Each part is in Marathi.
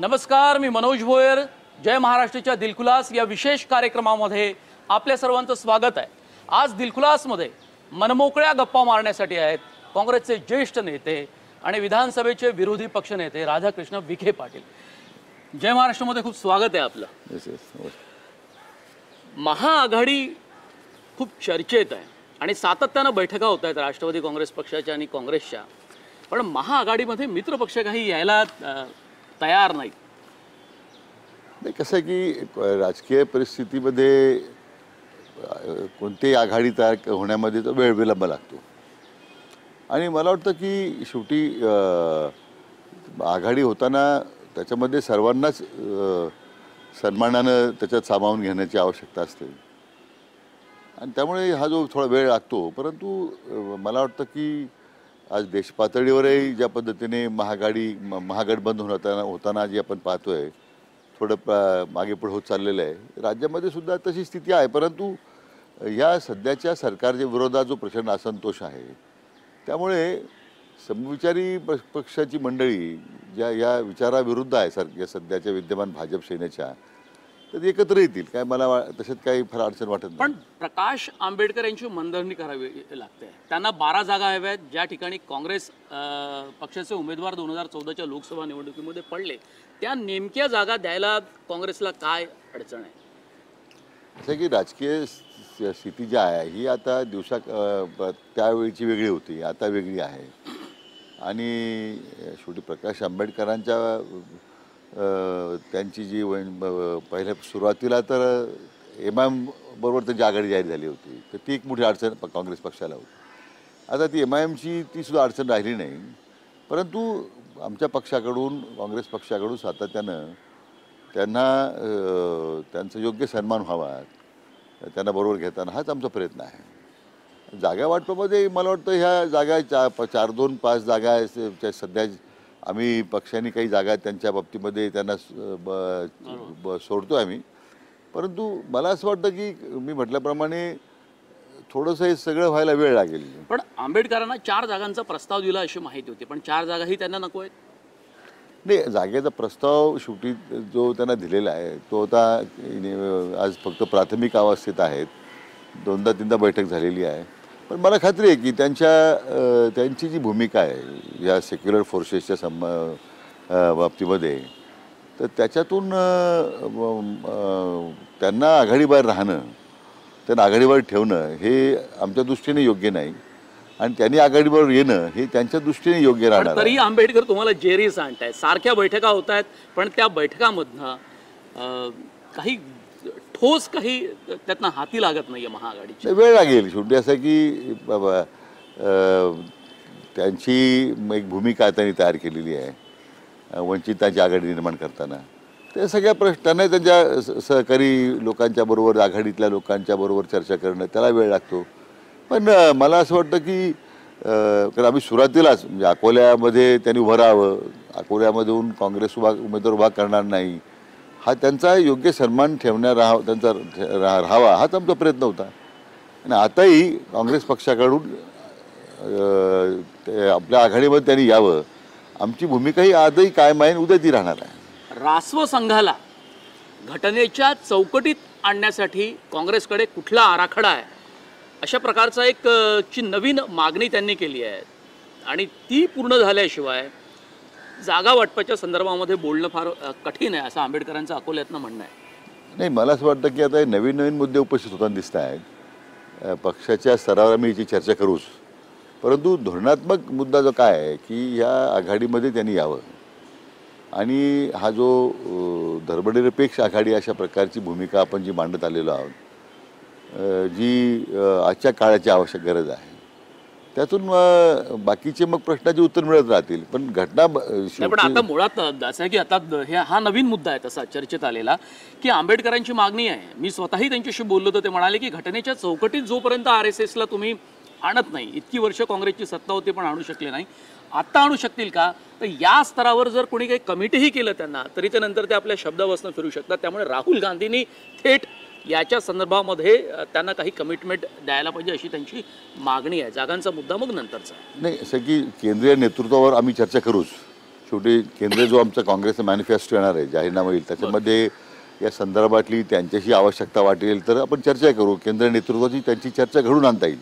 नमस्कार मी मनोज भोयर. जय महाराष्ट्राच्या दिलखुलास या विशेष कार्यक्रमामध्ये आपल्या सर्वांचं स्वागत आहे. आज दिलखुलासमध्ये मनमोकळ्या गप्पा मारण्यासाठी आहेत काँग्रेसचे ज्येष्ठ नेते आणि विधानसभेचे विरोधी पक्षनेते राधाकृष्ण विखे पाटील. जय महाराष्ट्रामध्ये खूप स्वागत आहे आपलं. महाआघाडी खूप चर्चेत आहे आणि सातत्यानं बैठका होत आहेत राष्ट्रवादी काँग्रेस पक्षाच्या आणि काँग्रेसच्या. पण महाआघाडीमध्ये मित्र पक्ष काही यायला तयार नाहीत. नाही कसं आहे की राजकीय परिस्थितीमध्ये कोणतीही आघाडी तयार होण्यामध्ये तो वेळ विलंब लागतो. आणि मला वाटतं की शेवटी आघाडी होताना त्याच्यामध्ये सर्वांनाच सन्मानानं त्याच्यात सामावून घेण्याची आवश्यकता असते. आणि त्यामुळे हा जो थोडा वेळ लागतो परंतु मला वाटतं की आज देशपातळीवरही ज्या पद्धतीने महागाडी म- महागठबंधन होताना होताना जे आपण पाहतोय थोडं प- मागे पुढे होत चाललेलं आहे. राज्यामध्ये सुद्धा तशी स्थिती आहे परंतु या सध्याच्या सरकारच्या विरोधात जो प्रचंड असंतोष आहे त्यामुळे समविचारी प- पक्षाची मंडळी ज्या या विचाराविरुद्ध आहे सर या सध्याच्या विद्यमान भाजप सेनेच्या तर ते एकत्र येतील. काय मला तशात काही फार अडचण वाटत नाही. पण प्रकाश आंबेडकर यांची मनधरणी करावी लागते. त्यांना बारा जागा हव्या आहेत ज्या ठिकाणी काँग्रेस पक्षाचे उमेदवार दोन हजार चौदाच्या लोकसभा निवडणुकीमध्ये पडले त्या नेमक्या जागा द्यायला काँग्रेसला काय अडचण आहे? असं की राजकीय स्थिती जी आहे ही आता दिवसा त्यावेळीची वेगळी होती आता वेगळी आहे. आणि शेवटी प्रकाश आंबेडकरांच्या त्यांची जी पहिल्या सुरुवातीला तर एम आय एम बरोबर त्यांची आघाडी जाहीर झाली होती. तर ती एक मोठी अडचण काँग्रेस पक्षाला होती. आता ती एम आय एमची ती सुद्धा अडचण राहिली नाही. परंतु आमच्या पक्षाकडून काँग्रेस पक्षाकडून सातत्यानं त्यांना त्यांचा योग्य सन्मान व्हावा त्यांना बरोबर घेताना हाच आमचा प्रयत्न आहे. जागा वाटपामध्ये मला वाटतं ह्या जागा चा प- चार दोन पाच जागा सध्या आम्ही पक्षाने काही जागा त्यांच्या बाबतीमध्ये त्यांना ब- सोडतो आम्ही. परंतु मला असं वाटतं की मी म्हटल्याप्रमाणे थोडंसं हे सगळं व्हायला वेळ लागेल. पण आंबेडकरांना चार जागांचा प्रस्ताव दिला अशी माहिती होती पण चार जागाही त्यांना नको आहेत? नाही जागेचा प्रस्ताव शेवटी जो त्यांना दिलेला आहे तो आता आज फक्त प्राथमिक अवस्थेत आहेत. दोनदा तीनदा बैठक झालेली आहे. पण मला खात्री आहे की त्यांच्या त्यांची जी भूमिका आहे या सेक्युलर फोर्सेसच्या सम बाबतीमध्ये तर त्याच्यातून त्यांना आघाडीबाहेर राहणं त्यांना आघाडीवर ठेवणं हे आमच्या दृष्टीने योग्य नाही आणि त्यांनी आघाडीवर येणं हे त्यांच्या दृष्टीने योग्य राहणार. तरी आंबेडकर तुम्हाला जेरी सांगतायत सारख्या बैठका होत आहेत पण त्या बैठकामधनं काही ठोस काही त्यातनं हाती लागत नाहीये महाआघाडीची. वेळ लागेल. शेवटी असं की बाबा त्यांची एक भूमिका त्यांनी तयार केलेली आहे वंचितांची आघाडी निर्माण करताना. ते सगळ्या प्रश्नांना त्यांच्या स- सहकारी लोकांच्या बरोबर आघाडीतल्या लोकांच्या बरोबर चर्चा करणं त्याला वेळ लागतो. पण मला असं वाटतं की कारण आम्ही सुरुवातीलाच म्हणजे अकोल्यामध्ये त्यांनी उभं राहावं. अकोल्यामधून काँग्रेस उभा उमेदवार उभा करणार नाही. हा त्यांचा योग्य सन्मान ठेवण्या राहा त्यांचा राहा राहावा हाच आमचा प्रयत्न होता. आणि आताही काँग्रेस पक्षाकडून ते आपल्या आघाडीमध्ये त्यांनी यावं. आमची भूमिका ही आजही कायम आहे आणि उद्या ती राहणार आहे. रासव संघाला घटनेच्या चौकटीत आणण्यासाठी काँग्रेसकडे कुठला आराखडा आहे? अशा प्रकारचा एक ची नवीन मागणी त्यांनी केली आहे. आणि ती पूर्ण झाल्याशिवाय जागा वाटपाच्या संदर्भामध्ये बोलणं फार कठीण आहे असं आंबेडकरांचं अकोल्यातनं म्हणणं आहे. नाही मला असं वाटतं की आता हे नवीन नवीन मुद्दे उपस्थित होताना दिसत आहेत. पक्षाच्या स्तरावर आम्ही याची चर्चा करूच. परंतु धोरणात्मक मुद्दा जो काय आहे की ह्या आघाडीमध्ये त्यांनी यावं. आणि हा जो धर्मनिरपेक्ष आघाडी अशा प्रकारची भूमिका आपण जी मांडत आलेलो आहोत जी आजच्या काळाची आवश्यक गरज आहे. त्यातून बाकीचे मग प्रश्नाचे उत्तर मिळत राहतील. पण घटना पण आता मुळात असं आहे की आता हे हा नवीन मुद्दा आहे तसा चर्चेत आलेला की आंबेडकरांची मागणी आहे. मी स्वतःही त्यांच्याशी बोललो तर ते म्हणाले की घटनेच्या चौकटीत जोपर्यंत आर एस एसला तुम्ही आणत नाही इतकी वर्ष काँग्रेसची सत्ता होती पण आणू शकले नाही. आत्ता आणू शकतील का? तर या स्तरावर जर कोणी काही कमिटीही केलं त्यांना तरी ते नंतर ते आपल्या शब्दावसनं फिरू शकतात. त्यामुळे राहुल गांधींनी थेट याच्या संदर्भामध्ये त्यांना काही कमिटमेंट द्यायला पाहिजे अशी त्यांची मागणी आहे. जागांचा मुद्दा मग नंतरचा. नाही असं की केंद्रीय नेतृत्वावर आम्ही चर्चा करूच. शेवटी केंद्र जो आमचा काँग्रेसचा मॅनिफेस्टो येणार आहे जाहीरनामा येईल त्याच्यामध्ये या संदर्भातली त्यांच्याशी आवश्यकता वाटेल तर आपण चर्चा करू. केंद्र नेतृत्वाची त्यांची चर्चा घडून आणता येईल.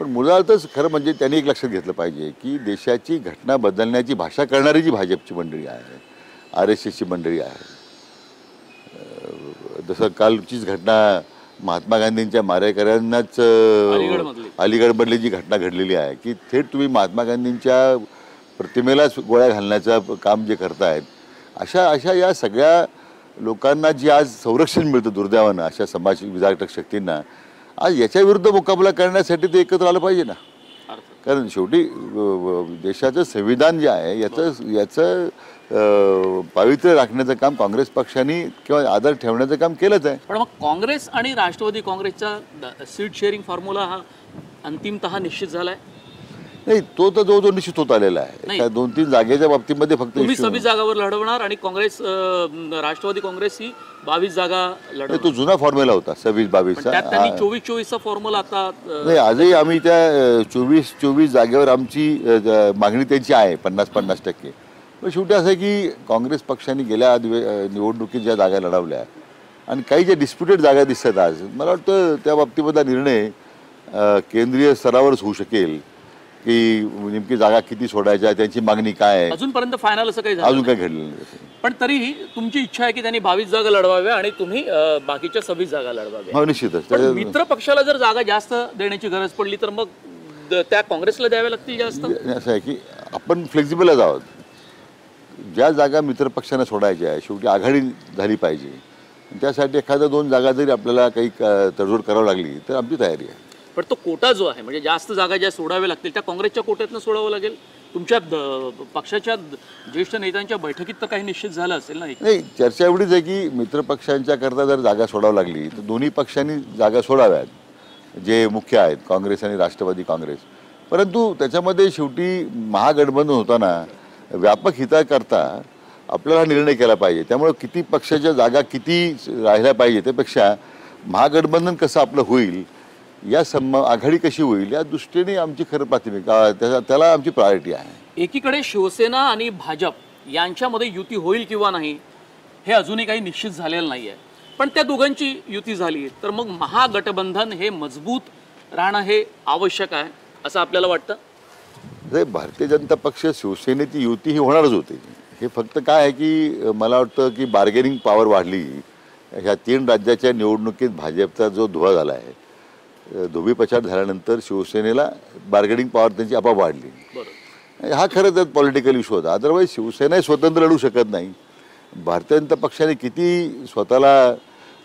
पण मुळातच खरं म्हणजे त्यांनी एक लक्षात घेतलं पाहिजे की देशाची घटना बदलण्याची भाषा करणारी जी भाजपची मंडळी आहे आर एस एसची मंडळी आहे जसं कालचीच घटना महात्मा गांधींच्या मारेकऱ्यांनाच. अलीगडमधली जी घटना घडलेली आहे की थेट तुम्ही महात्मा गांधींच्या प्रतिमेलाच गोळ्या घालण्याचं काम जे करतायत अशा अशा या सगळ्या लोकांना जी आज संरक्षण मिळतं दुर्दैवानं अशा समाज विजाटक शक्तींना आज याच्या विरुद्ध मुकाबला करण्यासाठी ते एकत्र आलं पाहिजे ना कारण शेवटी देशाचं संविधान जे आहे याचं याचं पावित्र्य राखण्याचं काम काँग्रेस पक्षाने किंवा आदर ठेवण्याचं काम केलंच आहे. पण मग काँग्रेस आणि राष्ट्रवादी काँग्रेसचा सीट शेअरिंग फॉर्म्युला हा अंतिमतः निश्चित झालाय? नाही तो तर जो जो निश्चित होत आलेला आहे. दोन तीन जागेच्या बाबतीमध्ये फक्त सव्वीस जागावर लढवणार आणि काँग्रेस राष्ट्रवादी काँग्रेस ही बावीस जागा लढवणार. तो जुना फॉर्म्युला होता सव्वीस बावीसचा. चोवीस चोवीसचा फॉर्म्युला आता नाही आजही आम्ही त्या चोवीस चोवीस जागेवर आमची मागणी त्यांची आहे पन्नास पन्नास टक्के. पण शेवटी असं आहे की काँग्रेस पक्षाने गेल्या दिवे अ, निवडणुकीत ज्या जागा लढवल्या आणि काही ज्या डिस्प्युटेड जागा दिसतात आज मला वाटतं त्या बाबतीमधला निर्णय केंद्रीय स्तरावरच होऊ शकेल की नेमकी जागा किती सोडायच्या त्यांची मागणी काय आहे. अजूनपर्यंत फायनल असं काही अजून. काय घडलेलं नाही. पण तरीही तुमची इच्छा आहे की त्यांनी बावीस जागा लढवाव्या आणि तुम्ही अं, बाकीच्या सव्वीस जागा लढवाव्या. हो निश्चितच. पण त्याच्या- मित्र पक्षाला जर जागा जास्त देण्याची गरज पडली तर मग द- त्या काँग्रेसला द्याव्या लागतील जास्त? असं आहे की आपण फ्लेक्झिबलच आहोत. ज्या जागा मित्रपक्षांना सोडायच्या आहे शेवटी आघाडी झाली पाहिजे. त्यासाठी एखाद्या दोन जागा जरी आपल्याला काही तडजोड करावी लागली तर आमची तयारी आहे. पण तो कोटा जो आहे म्हणजे जास्त जागा ज्या सोडाव्या लागतील त्या काँग्रेसच्या कोट्यातनं सोडावं लागेल? तुमच्या पक्षाच्या ज्येष्ठ नेत्यांच्या बैठकीत तर काही निश्चित झालं असेल ना नाही चर्चा एवढीच आहे की मित्रपक्षांच्या करता जर जागा सोडावी लागली तर दोन्ही पक्षांनी जागा सोडाव्यात. जे मुख्य आहेत काँग्रेस आणि राष्ट्रवादी काँग्रेस. परंतु त्याच्यामध्ये शेवटी महागठबंधन होताना व्यापक हिताकरता आपल्याला हा निर्णय केला पाहिजे. त्यामुळे किती पक्षाच्या जागा किती राहिल्या पाहिजे त्यापेक्षा महागठबंधन कसं आपलं होईल या सम आघाडी कशी होईल या दृष्टीने आमची खरं प्राथमिक अं, त्याला त्याला आमची प्रायोरिटी आहे. एकीकडे शिवसेना आणि भाजप यांच्यामध्ये युती होईल किंवा नाही हे अजूनही काही निश्चित झालेलं नाही आहे पण त्या दोघांची युती झाली तर मग महागठबंधन हे मजबूत राहणं हे आवश्यक आहे असं आपल्याला वाटतं? जे भारतीय जनता पक्ष शिवसेनेची युती ही होणारच होती. हे फक्त काय आहे की मला वाटतं की बार्गेनिंग पॉवर वाढली. ह्या तीन राज्याच्या निवडणुकीत भाजपचा जो धुवा झाला आहे अ, धोबीपछाड झाल्यानंतर शिवसेनेला बार्गेनिंग पॉवर त्यांची आपोआप वाढली. हा खरं तर पॉलिटिकल इश्यू होता. अदरवाईज शिवसेनाही स्वतंत्र लढू शकत नाही. भारतीय जनता पक्षाने किती स्वतःला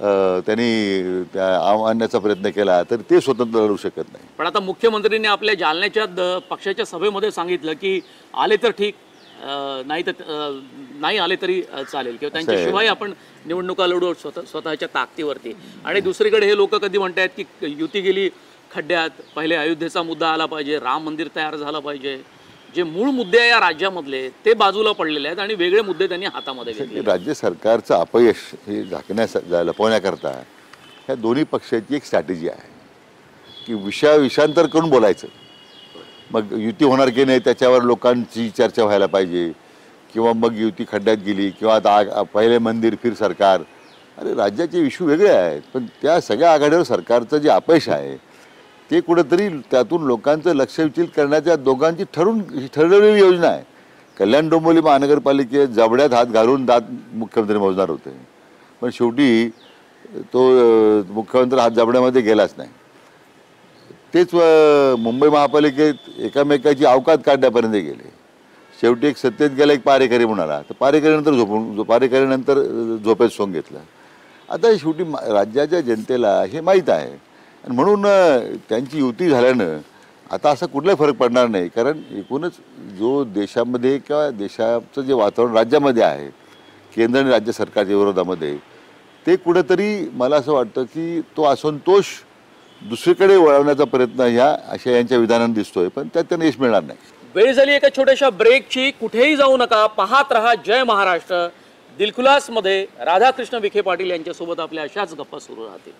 त्यांनी त्या आणण्याचा प्रयत्न केला तर ते स्वतंत्र लढू शकत नाही. पण आता मुख्यमंत्र्यांनी आपल्या जालन्याच्या द- पक्षाच्या सभेमध्ये सांगितलं की आले तर ठीक अं, नाही तर अं, नाही आले तरी अं, चालेल. किंवा त्यांच्याशिवाय आपण निवडणुका लढू स्वतः स्वतःच्या ताकदीवरती. आणि दुसरीकडे हे लोक कधी म्हणतायत की युती गेली खड्ड्यात पहिले अयोध्येचा मुद्दा आला पाहिजे राम मंदिर तयार झालं पाहिजे. जे मूळ मुद्दे या राज्यामधले ते बाजूला पडलेले आहेत आणि वेगळे मुद्दे त्यांनी हातामध्ये घेतले राज्य सरकारचं अपयश हे झाकण्यास लपवण्याकरता ह्या दोन्ही पक्षाची एक स्ट्रॅटेजी आहे. की विषया विषांतर करून बोलायचं. मग युती होणार की नाही त्याच्यावर लोकांची चर्चा व्हायला पाहिजे. किंवा मग युती खड्ड्यात गेली किंवा आता पहिले मंदिर फिर सरकार. अरे राज्याचे इश्यू वेगळे आहेत. पण त्या सगळ्या आघाडीवर सरकारचं जे अपयश आहे ते कुठंतरी त्यातून लोकांचं लक्ष विचलित करण्याच्या दोघांची ठरून ठरवलेली योजना आहे. कल्याण डोंबिवली महानगरपालिकेत जबड्यात हात घालून दात मुख्यमंत्री मोजणार होते. पण शेवटी तो मुख्यमंत्री हात जबड्यामध्ये गेलाच नाही. तेच मुंबई महापालिकेत एकामेकाची अवकात काढण्यापर्यंत गेले. शेवटी एक सत्तेत गेला एक पारेकरी म्हणाला तर पारेकरीनंतर झोपून जो पारेकरीनंतर झोपेत सोंग घेतलं. आता शेवटी राज्याच्या जनतेला हे माहीत आहे. म्हणून त्यांची युती झाल्यानं आता असा कुठलाही फरक पडणार नाही. कारण एकूणच जो देशामध्ये किंवा देशाचं जे वातावरण राज्यामध्ये आहे केंद्र आणि राज्य सरकारच्या विरोधामध्ये ते कुठंतरी मला असं वाटतं की तो असंतोष दुसरीकडे वळवण्याचा प्रयत्न ह्या अशा यांच्या विधानांनी दिसतोय. पण त्यात त्यांना यश मिळणार नाही. वेळ झाली एका छोट्याशा ब्रेकची कुठेही जाऊ नका. पाहत रहा. जय महाराष्ट्र. दिलखुलासमध्ये राधाकृष्ण विखे पाटील यांच्यासोबत आपल्या अशाच गप्पा सुरू राहतील.